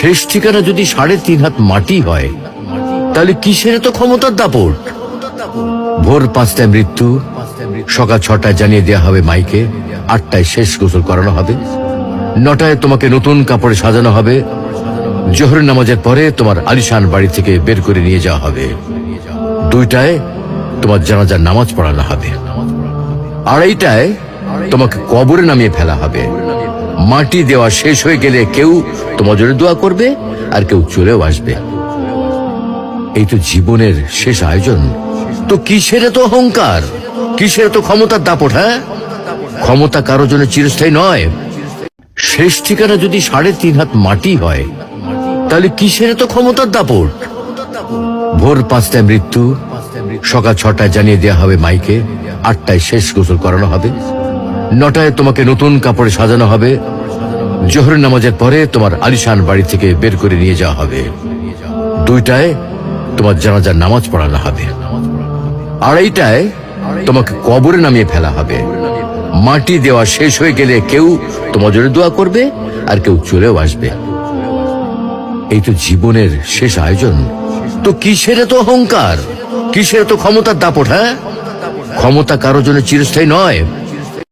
শেষ ঠিকানা যদি সাড়ে তিন হাত মাটি হয়, তাহলে কিসের তো ক্ষমতার দাপট? ভোর পাঁচটায় মৃত্যু, সকাল ছটায় জানিয়ে দেওয়া হবে মাইকে, আটটায় শেষ গোসল করানো হবে। নটায় তোমাকে নতুন কাপড়ে সাজানো হবে। জোহরের নামাজের পরে তোমার আলিশান বাড়ি থেকে বের করে নিয়ে যাওয়া হবে। দুইটায় তোমার জানাজার নামাজ পড়ানো হবে। আড়াইটায় তোমাকে কবরে নামিয়ে ফেলা হবে। মাটি দেওয়া শেষ হয়ে গেলে কেউ তোমার জন্য দোয়া করবে আর কেউ চলেও আসবে। এই তো জীবনের শেষ আয়োজন। তো কিসের তো অহংকার? কিসের তো ক্ষমতার দাপট হ্যাঁ? ক্ষমতা কারও জন্য চিরস্থায়ী নয়। শেষ ঠিকানা যদি সাড়ে তিন হাত মাটি হয়, তাহলে কিসের তো ক্ষমতার দাপট? ভোর পাঁচটায় মৃত্যু, সকাল ছটায় জানিয়ে দেওয়া হবে মাইকে, আটটায় শেষ গোসল করানো হবে, নটায় তোমাকে নতুন কাপড়ে সাজানো হবে জোহরের নামাজের পরে তোমার আলিশান বাড়ি থেকে বের করে নিয়ে যাওয়া হবে। দুইটায় তোমার জানাজার নামাজ পড়ানো হবে। আড়াইটায় তোমাকে কবরে নামিয়ে ফেলা হবে। মাটি দেওয়া শেষ হয়ে গেলে কেউ তোমার জন্য দোয়া করবে আর কেউ চলেও আসবে। এই তো জীবনের শেষ আয়োজন। তো কিসের তো অহংকার? কিসের তো ক্ষমতার দাপট হ্যাঁ? ক্ষমতা কারও জন্য চিরস্থায়ী নয়।